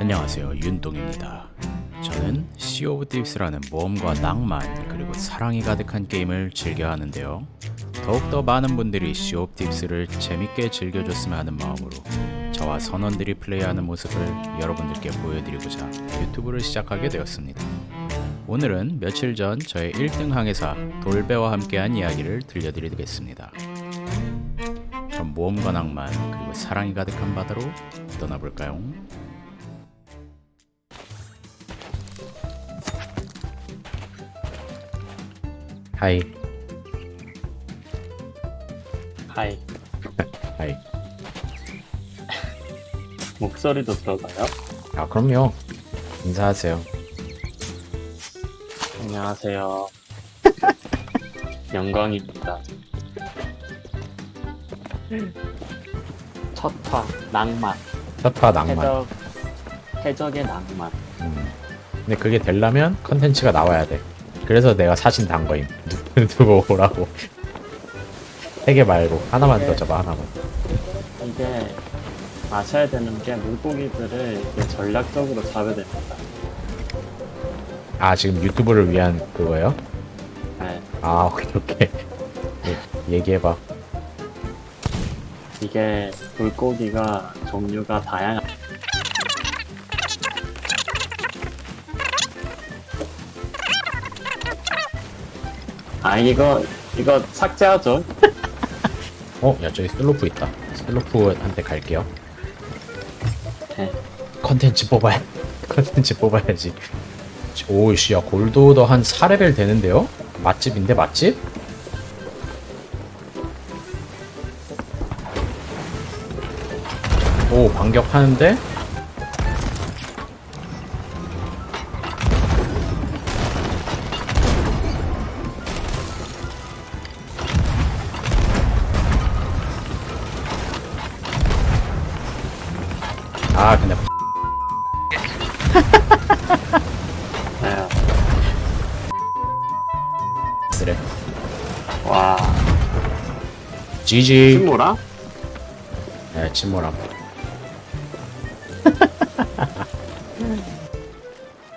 안녕하세요 윤동입니다. 저는 Sea of Thieves라는 모험과 낭만 그리고 사랑이 가득한 게임을 즐겨 하는데요. 더욱더 많은 분들이 Sea of Thieves를 재밌게 즐겨줬으면 하는 마음으로 저와 선원들이 플레이하는 모습을 여러분들께 보여드리고자 유튜브를 시작하게 되었습니다. 오늘은 며칠 전 저의 1등 항해사 돌배와 함께한 이야기를 들려드리겠습니다. 그럼 모험과 낭만 그리고 사랑이 가득한 바다로 떠나볼까요? 하이. 하이. 하이. 목소리도 들어가요? 아 그럼요. 인사하세요. 안녕하세요. 영광입니다. 첫화 낭만. 첫화 낭만. 해적 해적의 낭만. 음. 근데 그게 되려면 컨텐츠가 나와야 돼 그래서 내가 사진 단 거임. 누구 누구 오라고. 세 개 말고. 하나만 더 잡아 하나만. 이게 아셔야 되는 게 물고기들을 이렇게 전략적으로 잡아야 됩니다. 아 지금 유튜브를 위한 그거예요? 네, 아 오케이 오케이. 예, 얘기해봐. 이게 물고기가 종류가 다양한 아 이거 이거 삭제하죠 어? 야 저기 슬로프 있다 슬로프한테 갈게요 네. 컨텐츠 뽑아야 컨텐츠 뽑아야지 오이씨 야 골드오더 한 4레벨 되는데요? 맛집인데 맛집? 오 반격하는데? GG 친모라? 네 침몰함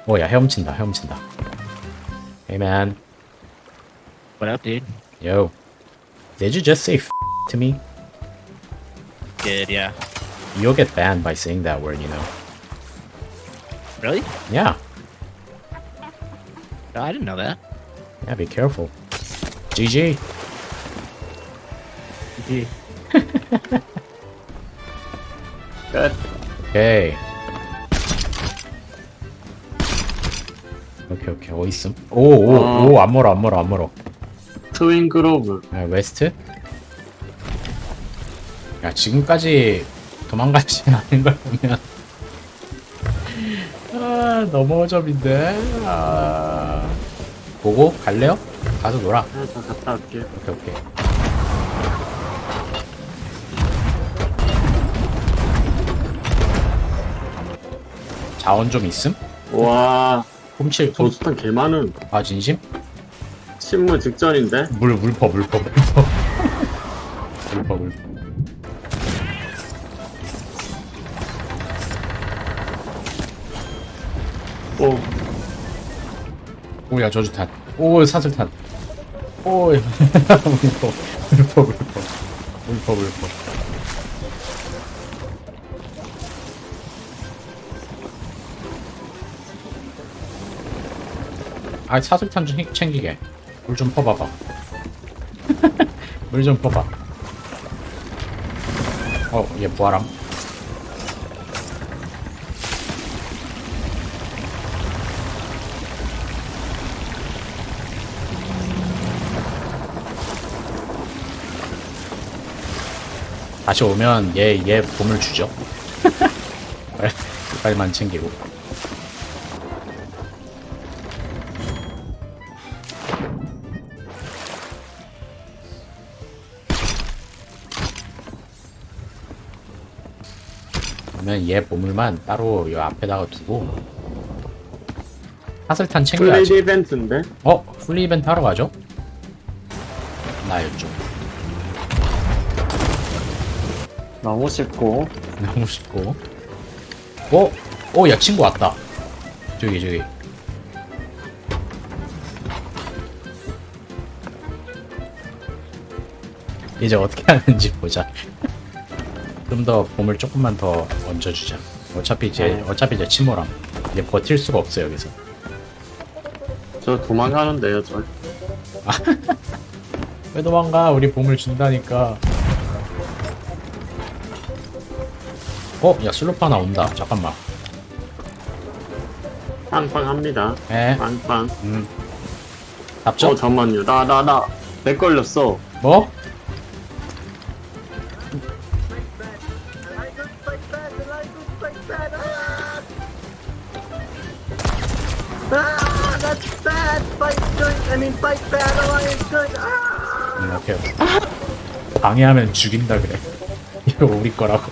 오야 헤엄친다 헤엄친다 Hey man What up, dude? Yo Did you just say f to me? Good, yeah. You'll get banned by saying that word, you know. Really? Yeah, No, I didn't know that. yeah, be careful. GG. 끝 오케이. 오케이, 오케이. 어디 있음? 오, 오, 어. 오, 안 멀어, 안 멀어, 안 멀어. 트윈 그로브 아, 웨스트? 야, 지금까지 도망가지 않은 걸 보면. 아, 너무 어점인데. 아. 보고 갈래요? 가서 놀아. 네, 저 갔다 올게요 오케이, 오케이. 자원 좀 있음? 와 훔칠, 훔, 조수탄 개 많은 아, 진심? 침몰 직전인데 물, 물퍼, 물퍼, 물퍼. 물퍼, 물퍼. 오 오, 야, 저주탄. 오, 사슬탄. 오, 물퍼, 물퍼, 물퍼. 물퍼, 물퍼. 아, 사슬탄 좀 챙- 챙기게. 물 좀 퍼봐봐. 물 좀 퍼봐. 어, 얘 부활함. 다시 오면 얘, 얘 봄을 주죠. 빨리, 빨리만 챙기고. 그러면 얘 보물만 따로 요 앞에다가 두고 사슬탄 챙겨야지. 이벤트인데 어? 풀리 이벤트 하러 가죠? 나 이쪽. 너무 쉽고 너무 쉽고. 어? 오, 야, 친구 왔다. 저기, 저기. 이제 어떻게 하는지 보자. 좀 더 봄을 조금만 더 얹어주자. 어차피 이제, 네. 어차피 이제 침몰함. 이제 버틸 수가 없어, 여기서. 저 도망가는데요, 저. 왜 도망가? 우리 봄을 준다니까. 어? 야, 슬로프 하나 온다. 잠깐만. 빵빵합니다. 에? 빵빵. 음. 어, 답죠? 잠만요. 나, 나, 나. 내 걸렸어. 뭐? 방해하면 죽인다 그래. 이거 우리 거라고.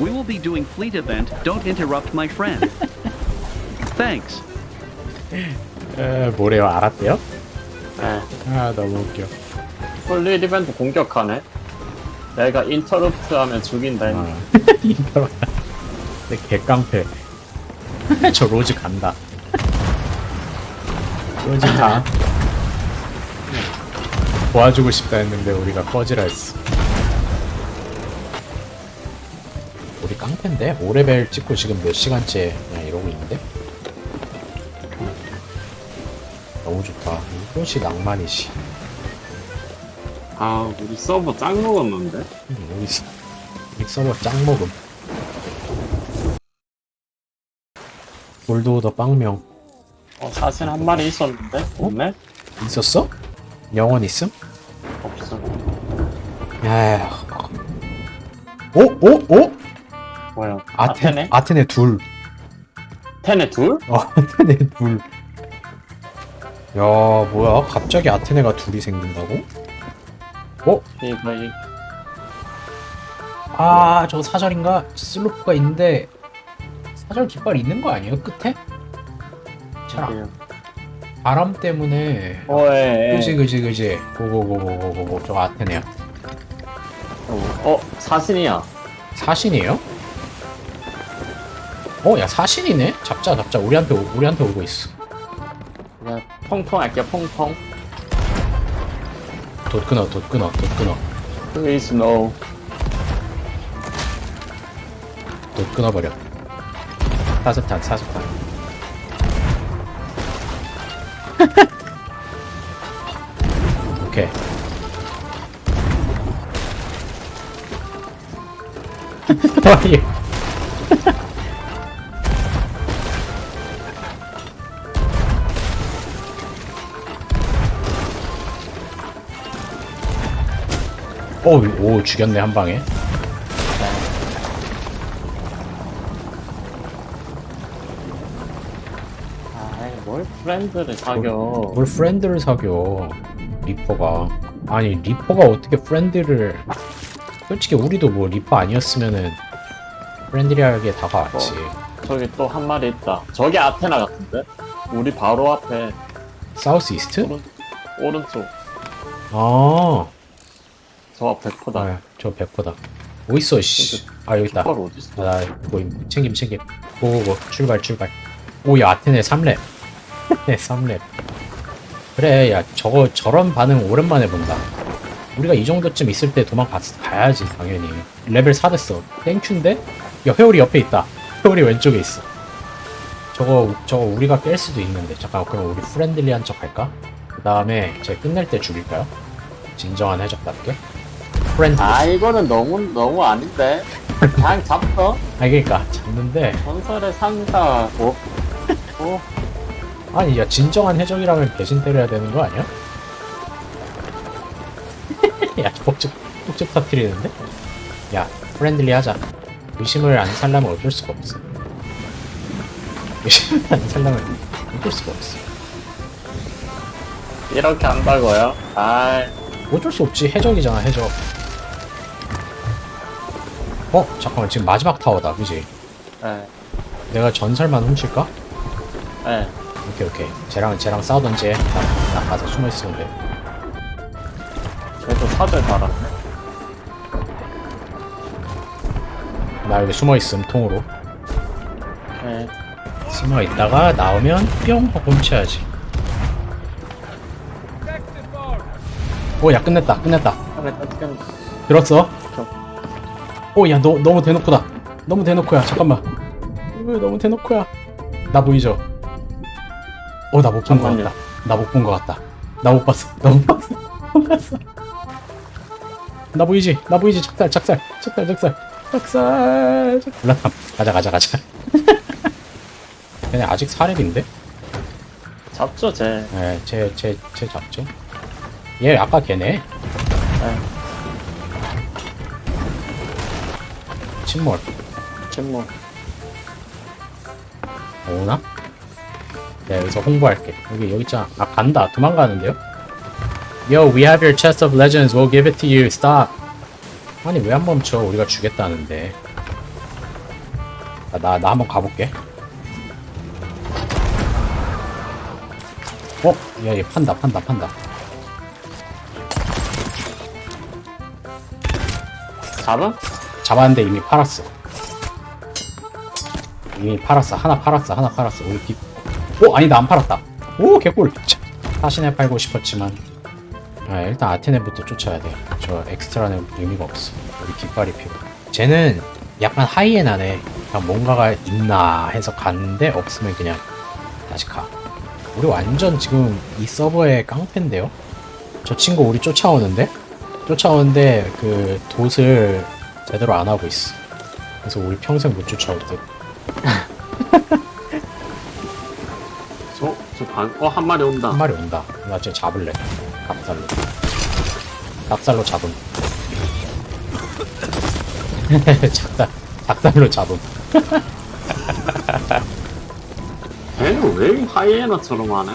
We will be doing fleet event. Don't interrupt my friend. Thanks. 에, 뭐래요? 알았대요? 네. 아, 너무 웃겨. 폴리 이벤트 공격하네. 내가 인터럽트 하면 죽인다. 했네. 아. 내 개깡패. 저 로즈 간다. 로즈 가. 도와주고 싶다 했는데 우리가 꺼지라 했어. 우리 깡패인데? 5레벨 찍고 지금 몇 시간째 그냥 이러고 있는데? 너무 좋다. 이것이 낭만이지. 아, 우리 서버 짱 먹었는데? 음, 우리, 서- 우리 서버 짱 먹음. 골드오더 빵명. 어, 사실 한 마리 있었는데? 없네? 있었어? 영원 있음? 없어. 야. 오, 오, 오? 뭐야? 아테, 아테네? 아테네 둘. 테네 둘? 어, 아테네 둘. 야, 뭐야? 갑자기 아테네가 둘이 생긴다고? 어? 이거, 이, 아, 저 사절인가? 슬로프가 있는데 사절 깃발 있는 거 아니에요? 끝에? 잘 이게요. 바람 때문에 어, 예, 예. 그지 그지 그지 고고고고고고 저거 아테네야 어, 어, 사신이야. 사신이에요? 어야 사신이네? 잡자 잡자 우리한테 오- 우리한테 오고 있어 그냥 펑펑 할게, 펑펑. 돛 끊어 돛 끊어 돛 끊어 Please no. 돛 끊어버려 사스탄 사스탄 오케이 어이. 오, 오 죽였네 한 방에 프렌드를 사겨. 뭘 프렌드를 사겨 리퍼가 아니 리퍼가 어떻게 프렌드를 솔직히 우리도 뭐 리퍼 아니었으면은 프렌드리하게 다가왔지 저기 또 한 마리 있다. 저기 아테나 같은데? 우리 바로 앞에 사우스 이스트? 오른, 오른쪽. 아, 저 앞에 포다. 아, 저 백호다 어딨어 씨. 아 여기 있다 어딨어? 아, 뭐 챙김 챙김 고고고 출발 출발 오 야 아테네 3렙 네 3렙. 그래 야 저거 저런 반응 오랜만에 본다. 우리가 이 정도쯤 있을 때 도망갔 가야지 당연히. 레벨 4 됐어. 땡큐인데? 야 회오리 옆에 있다. 회오리 왼쪽에 있어. 저거 저거 우리가 깰 수도 있는데. 잠깐 그럼 우리 프렌들리한 척 할까? 그 다음에 제 끝낼 때 죽일까요? 진정한 해적답게? 프렌드 아 아, 이거는 너무, 너무 아닌데? 그냥 잡어? 그러니까. 잡는데. 전설의 상사, 뭐? 어? 아니 야 진정한 해적이라면 배신 때려야 되는 거 아니야? 야 폭죽 폭죽 터트리는데? 야 프렌들리 하자 의심을 안 살려면 어쩔 수가 없어 의심을 안 살려면 어쩔 수가 없어 이렇게 한다고요? 아, 어쩔 수 없지 해적이잖아 해적 어? 잠깐만 지금 마지막 타워다 그지? 예, 내가 전설만 훔칠까? 예. 오케이 오케이 쟤랑 쟤랑 싸우던지 나, 나 가서 숨어 있으면 돼 쟤도 사들 달았네. 나 여기 숨어 있음 통으로. 네. 숨어 있다가 나오면 뿅 하고 훔쳐야지. 오, 야 끝냈다, 끝냈다. 들었어? 오, 야, 너, 너무 대놓고다. 너무 대놓고야. 잠깐만. 이거 너무 대놓고야. 나 보이죠? 어, 나 못 본 거 잠깐만요. 같다. 나 못 본 거 같다. 나 못 봤어. 나 못 봤어. 못 봤어. 나 보이지? 나 보이지? 작살, 작살, 작살, 작살, 작살. 작- 올라탐. 가자, 가자, 가자. 걔네 아직 사렙인데? 잡죠, 쟤. 네, 쟤, 쟤, 쟤 잡죠. 얘 아까 걔네. 네. 침몰. 침묵. 오나? 네, 여기서 홍보할게. 여기, 여기 있잖아. 아, 간다. 도망가는데요? Yo, we have your chest of legends. We'll give it to you. Stop. 아니, 왜 안 멈춰? 우리가 주겠다는데. 아, 나, 나 한번 가볼게. 어? 야, 얘 판다, 판다, 판다. 잡음? 잡았는데 이미 팔았어. 이미 팔았어. 하나 팔았어. 하나 팔았어. 우리 뒷. 오 아니다 안 팔았다. 오 개꿀. 참, 사신에 팔고 싶었지만. 아, 일단 아테네부터 쫓아야 돼. 저 엑스트라는 의미가 없어. 우리 깃발이 필요. 쟤는 약간 하이에나네. 그냥 뭔가가 있나 해서 갔는데 없으면 그냥 다시 가. 우리 완전 지금 이 서버의 깡패인데요. 저 친구 우리 쫓아오는데? 쫓아오는데 그 돛을 제대로 안 하고 있어. 그래서 우리 평생 못 쫓아올 듯. 어, 저 어, 한 마리 온다. 한 마리 온다. 나쟤 잡을래. 닭살로. 닭살로 잡음. 닭살, 닭살로 잡음. 걔는 왜 하이에나처럼 하네?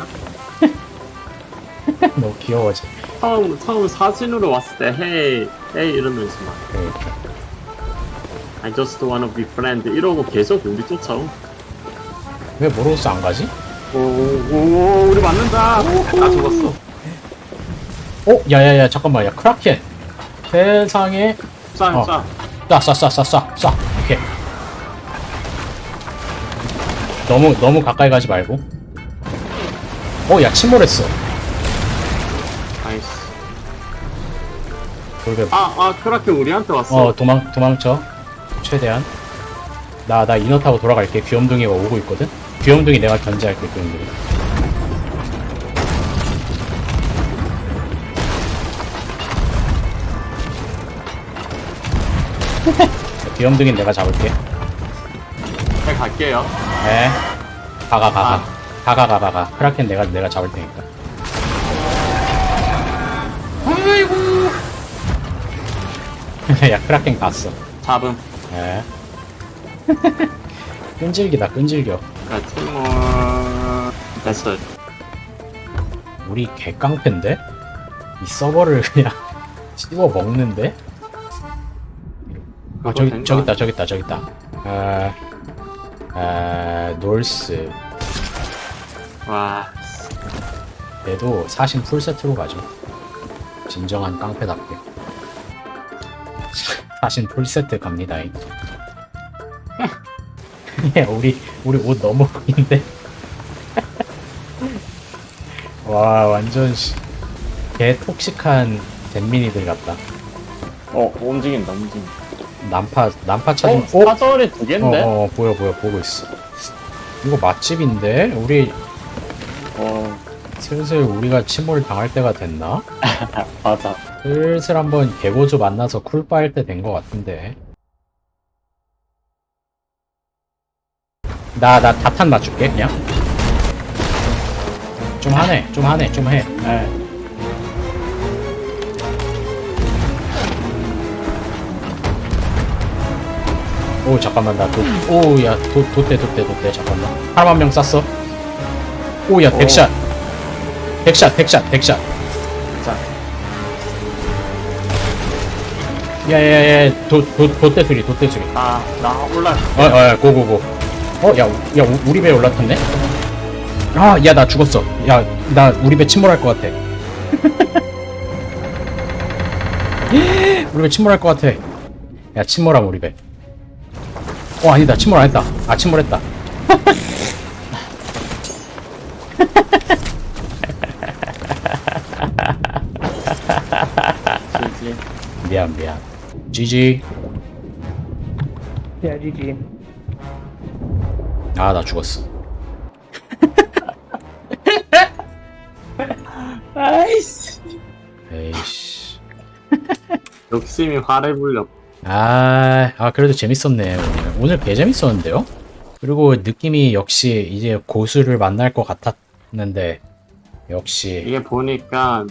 너무 귀여워져. 처음, 처음 사진으로 왔을 때, 헤이, 헤이 이러면서 막, 그러니까. I just wanna be friend 이러고 계속 우리 쫓아오. 왜 모로스 안 가지? 오, 오, 오, 우리 맞는다. 나 죽었어. 어? 야야야 잠깐만 야 크라켄. 세상에 쏴, 어. 쏴. 쏴쏴쏴쏴쏴 오케이. 너무 너무 가까이 가지 말고. 어야 침몰했어. 나이스. 돌배 아, 아, 크라켄 우리한테 왔어. 어 도망 도망쳐 최대한 나 나 인어 타고 돌아갈게 귀염둥이가 오고 있거든 귀염둥이 내가 견제할게 귀염둥이 귀염둥이 내가 잡을게 네, 갈게요. 네 가가 가가 아. 가가 가가 가 크라켄 내가 내가 잡을 테니까 아이고 야 크라켄 갔어 잡음. 네. 끈질기다 끈질겨 자, 팀원. 됐어요. 우리 개깡패인데? 이 서버를 그냥 씹어 먹는데? 아 저기 된거 저기 있다 저기 있다 저기 있다 아, 아 놀스 와, 얘도 사신 풀세트로 가죠 진정한 깡패답게 사신 풀세트 갑니다 우리 우리 옷 너무 보인데 와 완전 씨, 개 톡식한 잼민이들 같다 어, 움직인다, 움직인다. 난파 난파 찾은 어, 사절이 두 개인데? 어, 어 보여 보여 보고 있어 이거 맛집인데 우리 어, 슬슬 우리가 침몰 당할 때가 됐나? 맞아. 슬슬 한번 개고조 만나서 쿨바 할때된 것 같은데 나 나 다탄 맞출게 그냥 좀 하네 좀 하네 좀해 네. 오 잠깐만 나 도 오야 돛대 돛대 돛대 잠깐만 사람 한 명 쐈어 오야 오. 백샷 백샷 백샷 백샷 자, 야 야야 돛돛 돛대 수리 돛대 수리 아, 나 올라. 어, 어, 고고고. 어, 야, 우- 야, 우- 우리 배 올라탔네? 아, 야, 나 죽었어. 야, 나 우리 배 침몰할 것 같아. 우리 배 침몰할 것 같아. 야, 침몰함, 우리 배. 어 아니다 침몰 안 했다 아 침몰했다. 미안 미안 GG Yeah, GG. 아 나 죽었어 아이씨. 에이씨 욕심이 화를 불려. 아, 아 그래도 재밌었네 오늘 오늘 개 재밌었는데요 그리고 느낌이 역시 이제 고수를 만날 것 같았는데 역시 이게 보니까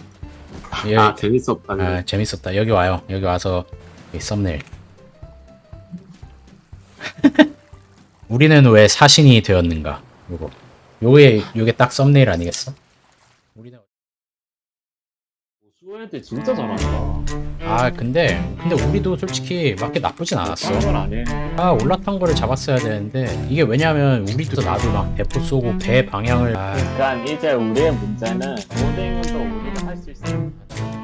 예, 아 재밌었다. 그래. 아, 재밌었다. 여기 와요. 여기 와서 이 썸네일. 우리는 왜 사신이 되었는가? 요거. 요게 요게 딱 썸네일 아니겠어? 우리는 수호애들 진짜 잘한다. 아 근데 근데 우리도 솔직히 맞게 나쁘진 않았어. 딴건 아니에요. 아 올라탄 거를 잡았어야 되는데 이게 왜냐면 우리도 나도 막 대포 쏘고 배 방향을 아, 그러니까 이제 우리의 문제는 모딩은 또 우리가 할 수 있으니까